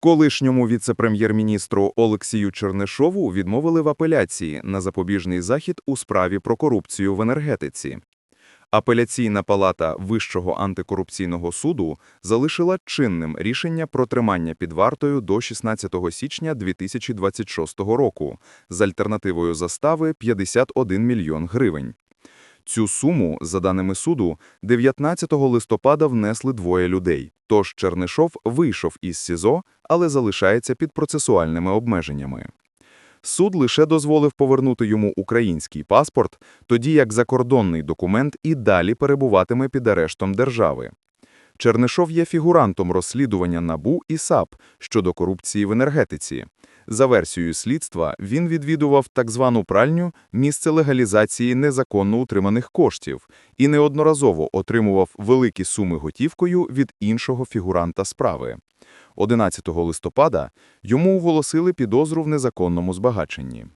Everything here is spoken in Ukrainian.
Колишньому віце-прем'єр-міністру Олексію Чернишову відмовили в апеляції на запобіжний захід у справі про корупцію в енергетиці. Апеляційна палата Вищого антикорупційного суду залишила чинним рішення про тримання під вартою до 16 січня 2026 року з альтернативою застави 51 мільйон гривень. Цю суму, за даними суду, 19 листопада внесли двоє людей. Тож Чернишов вийшов із СІЗО, але залишається під процесуальними обмеженнями. Суд лише дозволив повернути йому український паспорт, тоді як закордонний документ і далі перебуватиме під арештом держави. Чернишов є фігурантом розслідування НАБУ і САП щодо корупції в енергетиці. За версією слідства, він відвідував так звану пральню місце легалізації незаконно утриманих коштів і неодноразово отримував великі суми готівкою від іншого фігуранта справи. 11 листопада йому оголосили підозру в незаконному збагаченні.